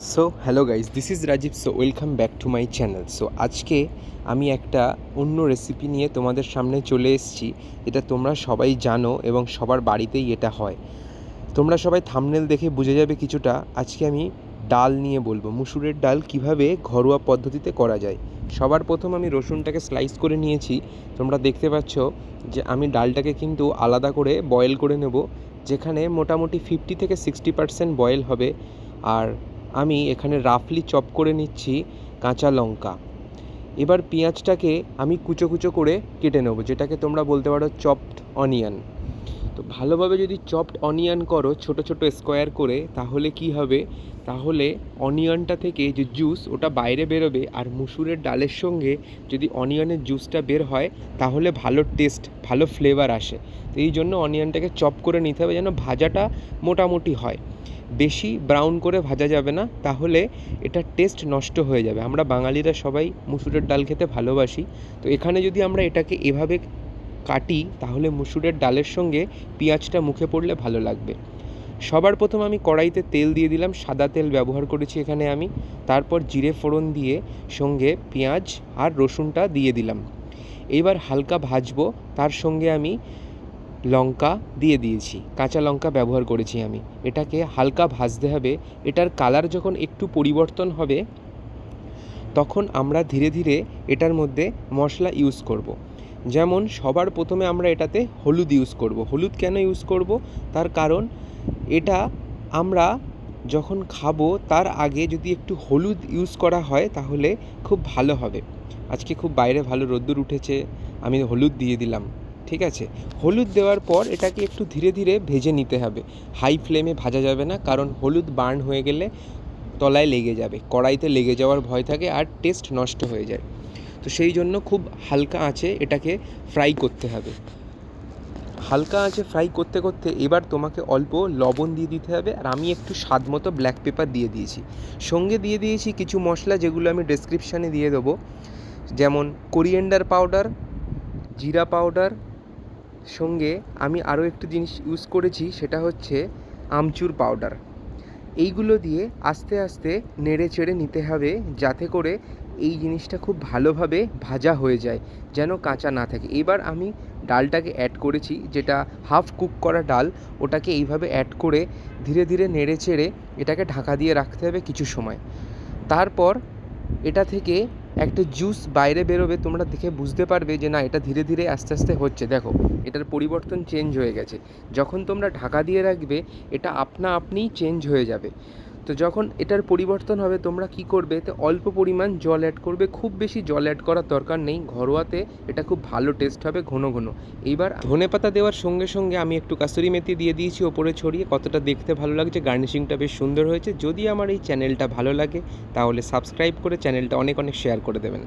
So hello guys this is Rajib so welcome back to my channel so আজকে আমি একটা অন্য recipe নিয়ে তোমাদের সামনে চলে এসেছি। এটা তোমরা সবাই জানো এবং সবার বাড়িতেই এটা হয়। তোমরা সবাই থামনেল দেখে বুঝে যাবে কিছুটা। আজকে আমি ডাল নিয়ে বলব। মুসুরের ডাল কীভাবে ঘরোয়া পদ্ধতিতে করা যায়। সবার প্রথম আমি রসুনটাকে স্লাইস করে নিয়েছি। তোমরা দেখতে পাচ্ছ যে আমি ডালটাকে কিন্তু আলাদা করে বয়েল করে নেব। যেখানে মোটামুটি ফিফটি থেকে সিক্সটি পার্সেন্ট বয়েল হবে। আর আমি এখানে রাফলি চপ করে নিচ্ছি কাঁচা লঙ্কা। এবার পেঁয়াজটাকে আমি কুচো কুচো করে কেটে নেব, যেটাকে তোমরা বলতে পারো চপড অনিয়ন তো ভালোভাবে যদি চপড অনিয়ন করো, ছোট ছোট স্কোয়ার করে, তাহলে কি হবে? তাহলে অনিয়নটা থেকে যে জুস ওটা বাইরে বেরোবে আর মুসুরের ডালের সঙ্গে যদি অনিয়নের জুসটা বের হয়, তাহলে ভালো টেস্ট ভালো ফ্লেভার আসে। তো এই জন্য অনিয়নটাকে চপ করে নিতে হবে যেন ভাজাটা মোটামুটি হয়। বেশি ব্রাউন করে ভাজা যাবে না, তাহলে এটার টেস্ট নষ্ট হয়ে যাবে। আমরা বাঙালিরা সবাই মুসুরের ডাল খেতে ভালোবাসি। তো এখানে যদি আমরা এটাকে এভাবে কাটি, তাহলে মুসুরের ডালের সঙ্গে পেঁয়াজটা মুখে পড়লে ভালো লাগবে। সবার প্রথম আমি কড়াইতে তেল দিয়ে দিলাম, সাদা তেল ব্যবহার করেছি এখানে আমি। তারপর জিরে ফোড়ন দিয়ে সঙ্গে পেঁয়াজ আর রসুনটা দিয়ে দিলাম। এবার হালকা ভাজবো, তার সঙ্গে আমি লঙ্কা দিয়ে দিয়েছি, কাঁচা লঙ্কা ব্যবহার করেছি আমি। এটাকে হালকা ভাজতে হবে, এটার কালার যখন একটু পরিবর্তন হবে, তখন আমরা ধীরে ধীরে এটার মধ্যে মশলা ইউজ করব। যেমন সবার প্রথমে আমরা এটাতে হলুদ ইউজ করব। হলুদ কেন ইউজ করব? তার কারণ এটা আমরা যখন খাব, তার আগে যদি একটু হলুদ ইউজ করা হয়, তাহলে খুব ভালো হবে। আজকে খুব বাইরে ভালো রোদ্দুর উঠেছে, আমি হলুদ দিয়ে দিলাম, ঠিক আছে? হলুদ দেওয়ার পর এটাকে একটু ধীরে ধীরে ভেজে নিতে হবে। হাই ফ্লেমে ভাজা যাবে না, কারণ হলুদ বার্ন হয়ে গেলে তলায় লেগে যাবে। কড়াইতে লেগে যাওয়ার ভয় থাকে আর টেস্ট নষ্ট হয়ে যায়। তো সেই জন্য খুব হালকা আঁচে এটাকে ফ্রাই করতে হবে। হালকা আঁচে ফ্রাই করতে করতে এবার তোমাকে অল্প লবণ দিয়ে দিতে হবে আর আমি একটু স্বাদ মতো ব্ল্যাক পেপার দিয়ে দিয়েছি। সঙ্গে দিয়ে দিয়েছি কিছু মশলা যেগুলো আমি ডেসক্রিপশানে দিয়ে দেবো। যেমন কোরিয়েন্ডার পাউডার জিরা পাউডার সঙ্গে আমি আরও একটু জিনিস ইউজ করেছি, সেটা হচ্ছে আমচুর পাউডার এইগুলো দিয়ে আস্তে আস্তে নেড়ে চেড়ে নিতে হবে যাতে করে এই জিনিসটা খুব ভালোভাবে ভাজা হয়ে যায়, যেন কাঁচা না থাকে। এবার আমি ডালটাকে অ্যাড করেছি, যেটা হাফ কুক করা ডাল, ওটাকে এইভাবে অ্যাড করে ধীরে ধীরে নেড়ে চেড়ে এটাকে ঢাকা দিয়ে রাখতে হবে কিছু সময়। তারপর এটা থেকে একটা জুস বাইরে বেরোবে, তোমরা দেখে বুঝতে পারবে যে না, এটা ধীরে ধীরে আস্তে আস্তে হচ্ছে। দেখো, এটার পরিবর্তন চেঞ্জ হয়ে গেছে। যখন তোমরা ঢাকা দিয়ে রাখবে, এটা আপনা আপনিই চেঞ্জ হয়ে যাবে। তো যখন এটার পরিবর্তন হবে, তোমরা কি করবে? তো অল্প পরিমাণ জল অ্যাড করবে। খুব বেশি জল অ্যাড করার দরকার নেই। ঘরোয়াতে এটা খুব ভালো টেস্ট হবে ঘন ঘন। এইবার ধনে পাতা দেওয়ার সঙ্গে সঙ্গে আমি একটু কাসুরি মেথি দিয়ে দিয়েছি ওপরে ছড়িয়ে। কতটা দেখতে ভালো লাগছে, গার্নিশিংটা বেশ সুন্দর হয়েছে। যদি আমার এই চ্যানেলটা ভালো লাগে, তাহলে সাবস্ক্রাইব করে চ্যানেলটা অনেক অনেক শেয়ার করে দেবেন।